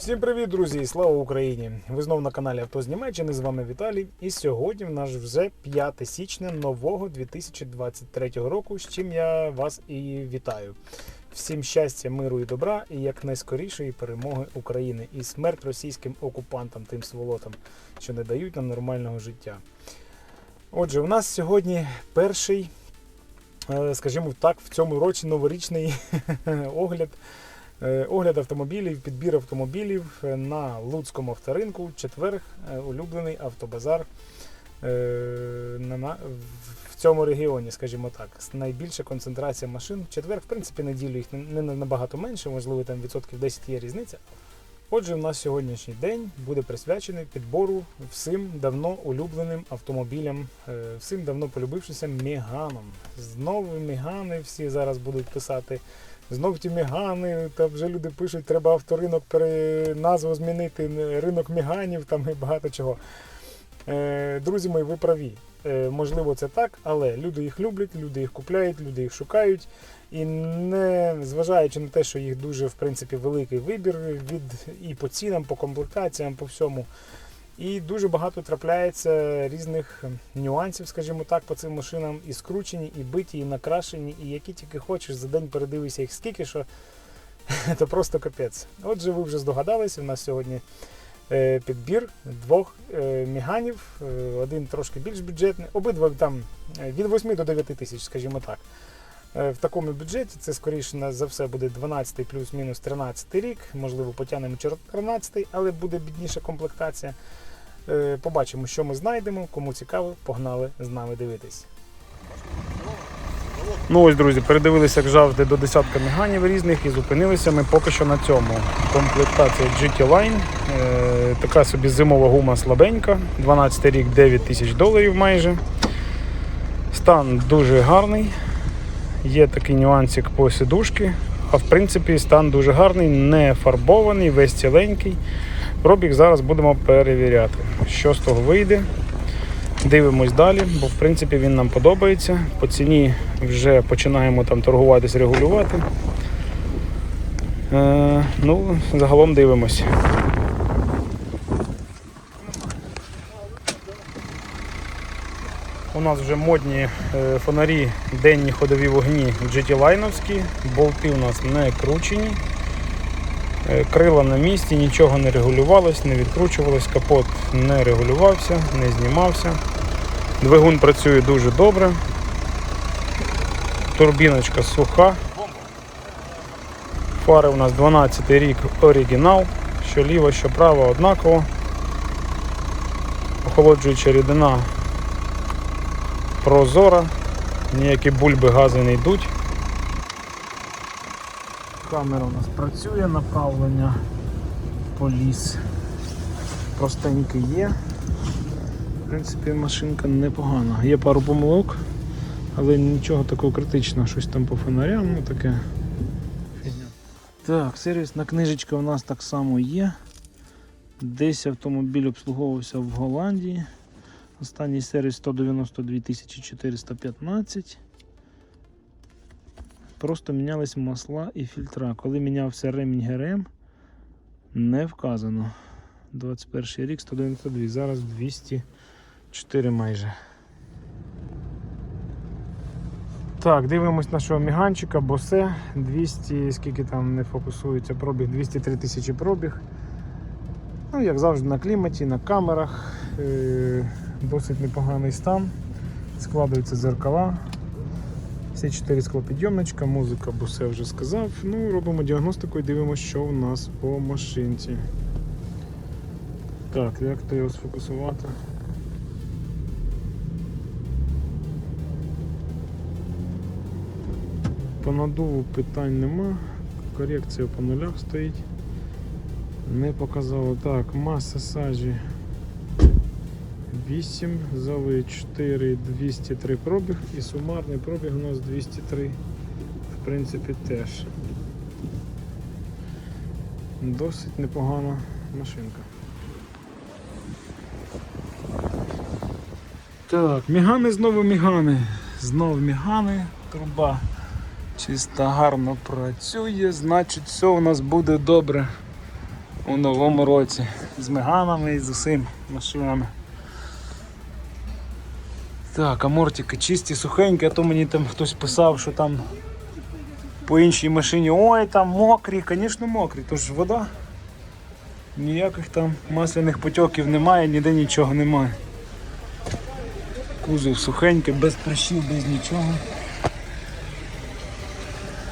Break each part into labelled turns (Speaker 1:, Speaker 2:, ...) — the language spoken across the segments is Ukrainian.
Speaker 1: Всім привіт, друзі, слава Україні! Ви знову на каналі Авто з Німеччини. З вами Віталій. І сьогодні в нас вже 5 січня нового 2023 року, з чим я вас і вітаю. Всім щастя, миру і добра, і якнайскорішої перемоги України і смерть російським окупантам, тим сволотам, що не дають нам нормального життя. Отже, у нас сьогодні перший, е, скажімо так, в цьому році новорічний огляд. Е, Огляд автомобілів, підбір автомобілів е, на Луцькому авторинку. Четвер, е, улюблений автобазар в- цьому регіоні, скажімо так. Найбільша концентрація машин. В четвер, в принципі, неділю їх не, набагато менше, можливо, там відсотків 10 є різниця. Отже, у нас сьогоднішній день буде присвячений підбору всім давно улюбленим автомобілям, всім давно полюбившися Меганам. Знову Мегани всі зараз будуть писати. Знов ті мігани, та вже люди пишуть, треба авторинок назву змінити, ринок міганів там і багато чого. Е, друзі мої, ви праві. Е, можливо, це так, але люди їх люблять, люди їх купляють, люди їх шукають. І не зважаючи на те, що їх дуже в принципі великий вибір від і по цінам, по комплектаціям, по всьому. І дуже багато трапляється різних нюансів, скажімо так, по цим машинам і скручені, і биті, і накрашені, і які тільки хочеш, за день передивися їх скільки, що це просто капець. Отже, ви вже здогадалися, у нас сьогодні е, підбір двох е, міганів, е, один трошки більш бюджетний, обидва там від 8 до 9 тисяч, скажімо так. Е, В такому бюджеті це скоріше за все буде 12 плюс-мінус 13 рік, можливо, потягнемо 14, але буде бідніша комплектація. Е, Побачимо, що ми знайдемо. Кому цікаво, погнали з нами дивитись. Ну ось, друзі, передивилися, як завжди, до десятка меганів різних і зупинилися ми поки що на цьому. Комплектація GT Line. Е, така собі зимова гума слабенька. 12 рік 9 тисяч доларів майже. Стан дуже гарний. Є такий нюансик по сидушки. А в принципі стан дуже гарний, не фарбований, весь ціленький. Пробіг зараз будемо перевіряти, що з того вийде. Дивимось далі, бо в принципі він нам подобається. По ціні вже починаємо там торгуватись, регулювати. Е, ну, загалом дивимось. У нас вже модні е, фонарі, денні ходові вогні GT лайновські, болти у нас не кручені. Е, Крила на місці, нічого не регулювалось, не відкручувалось, капот не регулювався, не знімався. Двигун працює дуже добре. Турбіночка суха. Фари у нас 12 рік оригінал, що ліво, що право однаково. Охолоджуюча рідина прозора, ніякі бульби гази не йдуть. Камера у нас працює, направлення по ліс. Простеньке є. В принципі, машинка непогана. Є пару помилок, але нічого такого критичного, щось там по фонарям, ну таке. Так, сервісна книжечка у нас так само є. Десь автомобіль обслуговувався в Голландії. Останній сервіс 192 415. Просто мінялись масла і фільтра. Коли мінявся ремінь ГРМ, не вказано. 21 рік 192, зараз 204 майже. Так, дивимось нашого міганчика, босе 200, скільки там не фокусується пробіг, 203 тисячі пробіг. Ну, як завжди, на кліматі, на камерах. Досить непоганий стан. Складаються зеркала. Всі чотири склопідйомничка, музика, босе вже сказав. Ну, робимо діагностику і дивимося, що у нас по машинці. Так, як то його сфокусувати? По надуву питань нема. Корекція по нулях стоїть. Не показало. Так, маса сажі 8, зали 4, 203 пробіг і сумарний пробіг у нас 203. В принципі, теж. Досить непогана машинка. Так, мігани знову мігани. Знову мігани, труба чисто гарно працює, значить все у нас буде добре. у новому році. З меганами і з усім машинами. Так, амортики чисті, сухенькі, а то мені там хтось писав, що там по іншій машині, ой, там мокрі, звісно мокрі, то ж вода. Ніяких там масляних потьоків немає, ніде нічого немає. Кузов сухенький, без прищів, без нічого.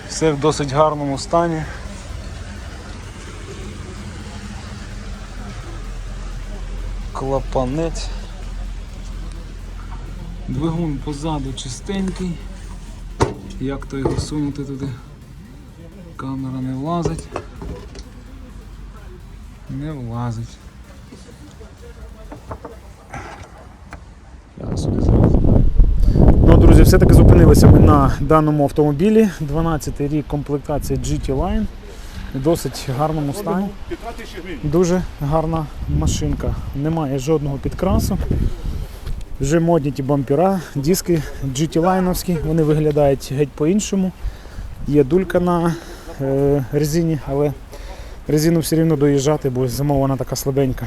Speaker 1: Все в досить гарному стані. Клапанець. Двигун позаду чистенький. Як то його сунути туди? Камера не влазить. Не влазить. Ну, друзі, все-таки зупинилися ми на даному автомобілі. 12 рік комплектації GT Line. В Досить гарному стані. Дуже гарна машинка. Немає жодного підкрасу. Вже модні ті бампера, диски GT лайновські, вони виглядають геть по-іншому. Є дулька на е, резині, але резину все рівно доїжджати, бо зимова вона така слабенька.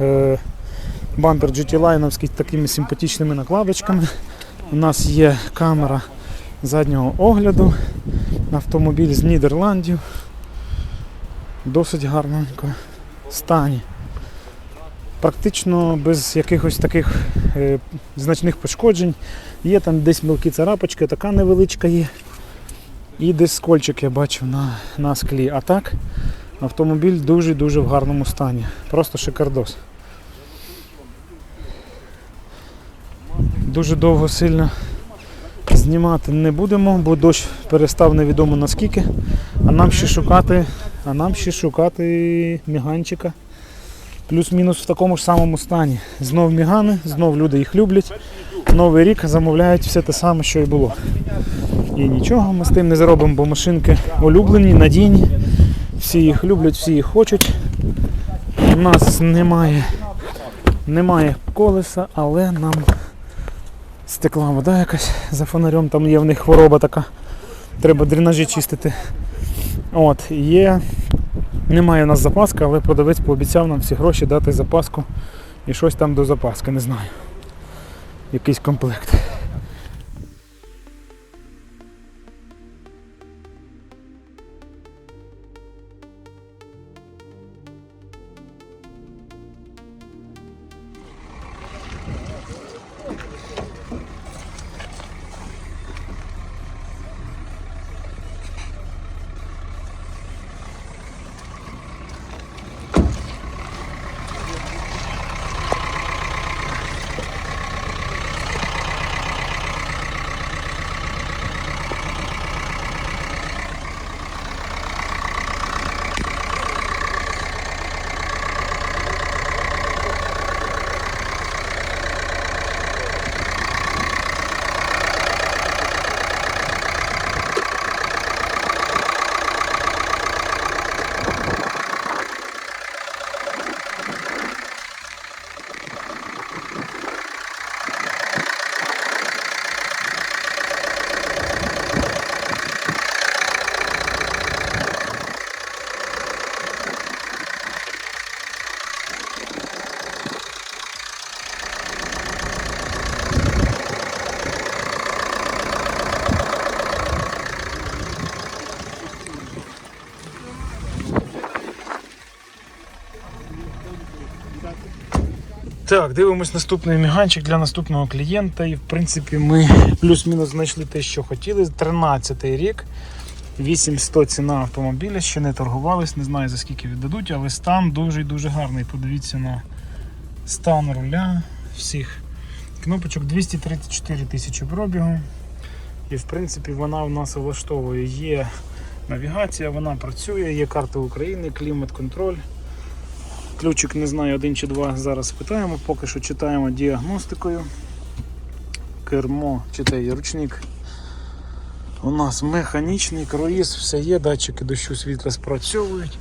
Speaker 1: Е, бампер GT лайновський з такими симпатичними накладочками. У нас є камера заднього огляду. Автомобіль з Нідерландів. Досить гарненько стані. Практично без якихось таких е, значних пошкоджень. Є там десь мілкі царапочки, така невеличка є. І десь скольчик я бачив на, на склі. А так автомобіль дуже-дуже в гарному стані. Просто шикардос. Дуже довго сильно знімати не будемо, бо дощ перестав невідомо наскільки. А нам ще шукати, а нам ще шукати міганчика. Плюс-мінус в такому ж самому стані. Знов мігани, знов люди їх люблять. Новий рік замовляють все те саме, що і було. І нічого ми з тим не зробимо, бо машинки улюблені, надійні. Всі їх люблять, всі їх хочуть. У нас немає, немає колеса, але нам стекла вода якась за фонарем, там є в них хвороба така. Треба дренажі чистити. От, є. Немає у нас запаски, але продавець пообіцяв нам всі гроші дати запаску і щось там до запаски, не знаю. Якийсь комплект. Так, дивимось наступний міганчик для наступного клієнта. І в принципі ми плюс-мінус знайшли те, що хотіли. 13-й рік. 8100 ціна автомобіля, ще не торгувались, не знаю за скільки віддадуть, але стан дуже і дуже гарний. Подивіться на стан руля всіх кнопочок 234 тисячі пробігу. І в принципі вона в нас влаштовує. Є навігація, вона працює, є карта України, клімат-контроль. Ключик не знаю, один чи два. Зараз питаємо, поки що читаємо діагностикою. Кермо, читай, ручник. У нас механічний круїз, все є, датчики дощу світла спрацьовують.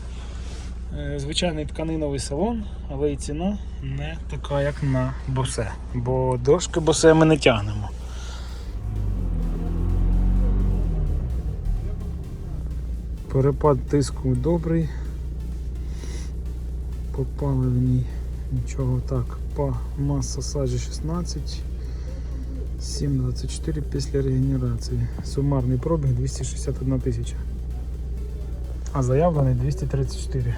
Speaker 1: Е, Звичайний тканиновий салон, але і ціна не така, як на босе. Бо дошки босе ми не тягнемо. Перепад тиску добрий. По паливній нічого так. По маса саджі 16. 7,24 після регенерації. Сумарний пробіг 261 тисяча. А заявлений 234.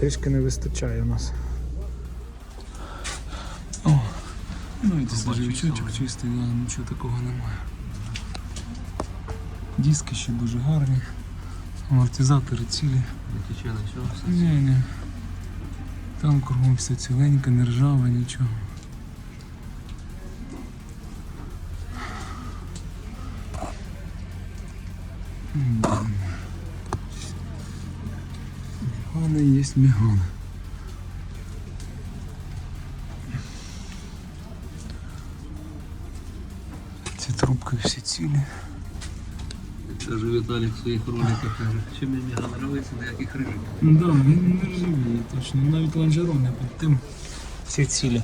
Speaker 1: Трішки не вистачає у нас. О, ну і дизель-чучок чистий, да, нічого такого немає. Диски ще дуже гарні. Амортизатори цілі.
Speaker 2: Не тече нічого. все.
Speaker 1: Ні, ні. Там кругом все ціленьке, не ржаве, нічого. М. Мегани є мегани. Ці трубки всі цілі.
Speaker 2: Каже Віталік в своїх роликах, каже, що мені мега нравиться, ніяких рижик.
Speaker 1: Да, він не ржавіє, точно. Навіть лонжерони під тим. Всі цілі.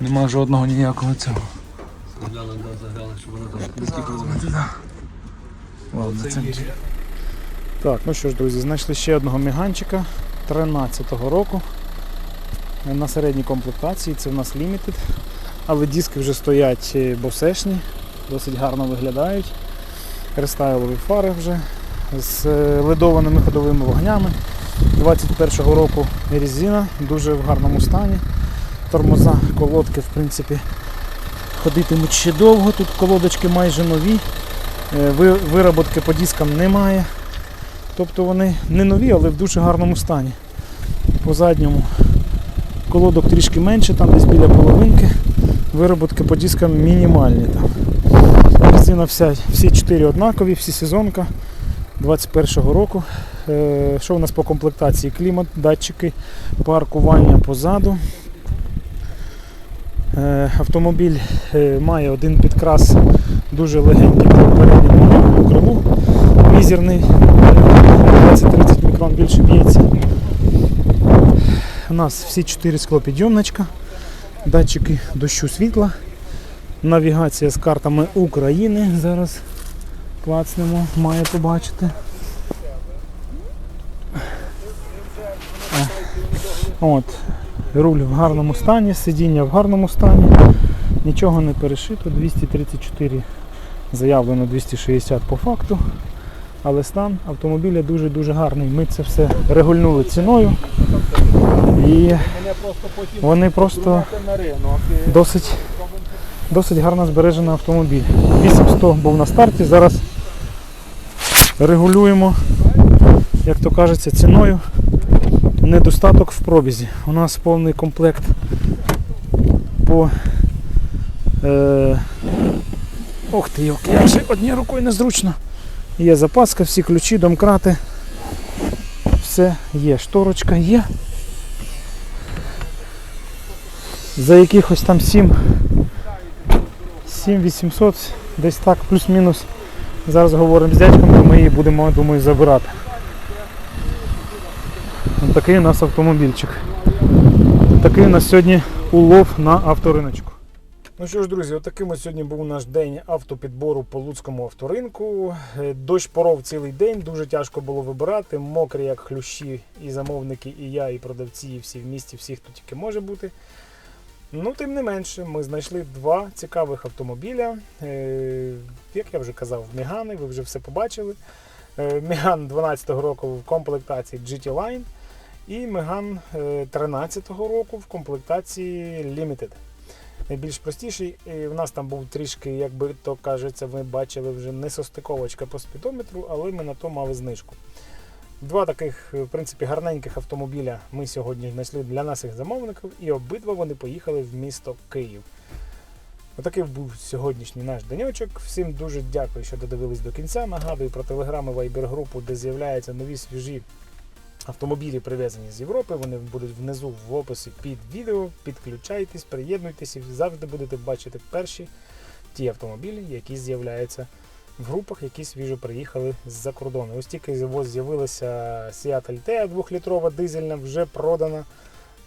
Speaker 1: Нема жодного ніякого цього.
Speaker 2: Загляли, да, загляли, щоб вона там не тікала.
Speaker 1: Ладно,
Speaker 2: Це
Speaker 1: це. Так, ну що ж, друзі, знайшли ще одного міганчика 13-го року на середній комплектації. Це в нас Limited. Але диски вже стоять е, босешні, досить гарно виглядають. Рестайлові фари вже з е, ледованими ходовими вогнями. 21-го року резина, дуже в гарному стані. Тормоза, колодки, в принципі, ходитимуть ще довго. Тут колодочки майже нові. Е, Вироботки по дискам немає. Тобто вони не нові, але в дуже гарному стані. По задньому колодок трішки менше, там десь біля половинки. Вироботки по дискам мінімальні. Там. Резина вся, всі чотири однакові, всі сезонка 21-го року. Е, що у нас по комплектації? Клімат, датчики, паркування позаду. Е, автомобіль е, має один підкрас дуже легенький по передньому крилу, мізерний, 20-30 мікрон більше б'ється. У нас всі 4 склопідйомничка, датчики дощу світла, навігація з картами України. Зараз клацнемо, має побачити. Е, От, руль в гарному стані, сидіння в гарному стані, нічого не перешито, 234 заявлено 260 по факту. Але стан автомобіля дуже-дуже гарний. Ми це все регульнули ціною. І вони просто досить, досить гарно збережений автомобіль. 8100 був на старті, зараз регулюємо, як то кажеться, ціною. Недостаток в пробізі. У нас повний комплект по. Е, Ох ти, йок, як же однією рукою незручно. Є запаска, всі ключі, домкрати. Все є, шторочка є. За якихось там 7 7800, десь так, плюс-мінус. Зараз говоримо з дядьком, то ми її будемо, думаю, забирати. Ось такий у нас автомобільчик. Такий у нас сьогодні улов на авториночку. Ну що ж, друзі, отаким ось сьогодні був наш день автопідбору по Луцькому авторинку. Е, Дощ поров цілий день, дуже тяжко було вибирати. Мокрі, як хлющі, і замовники, і я, і продавці, і всі в місті, всі, хто тільки може бути. Ну, тим не менше, ми знайшли два цікавих автомобіля. Е, Як я вже казав, Мігани, ви вже все побачили. Е, Міган 12-го року в комплектації GT Line і Меган 13-го року в комплектації Limited. Найбільш простіший. І в нас там був трішки, як би то кажеться, ви бачили вже не состиковочка по спідометру, але ми на то мали знижку. Два таких, в принципі, гарненьких автомобіля ми сьогодні знайшли для наших замовників, і обидва вони поїхали в місто Київ. Отакий був сьогоднішній наш денечок. Всім дуже дякую, що додивились до кінця. Нагадую про телеграм і вайбер групу, де з'являються нові свіжі автомобілі, привезені з Європи. Вони будуть внизу в описі під відео. Підключайтесь, приєднуйтесь і завжди будете бачити перші ті автомобілі, які з'являються в групах, які свіжо приїхали з-за кордону. Ось тільки з'явилася Seat Altea 2-літрова дизельна, вже продана.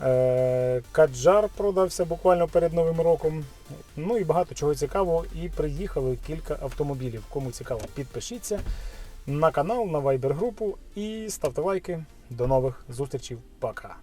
Speaker 1: Е, Каджар продався буквально перед Новим роком. Ну і багато чого цікавого. І приїхали кілька автомобілів. Кому цікаво, підпишіться на канал, на Viber групу і ставте лайки. До нових зустрічей. Пока.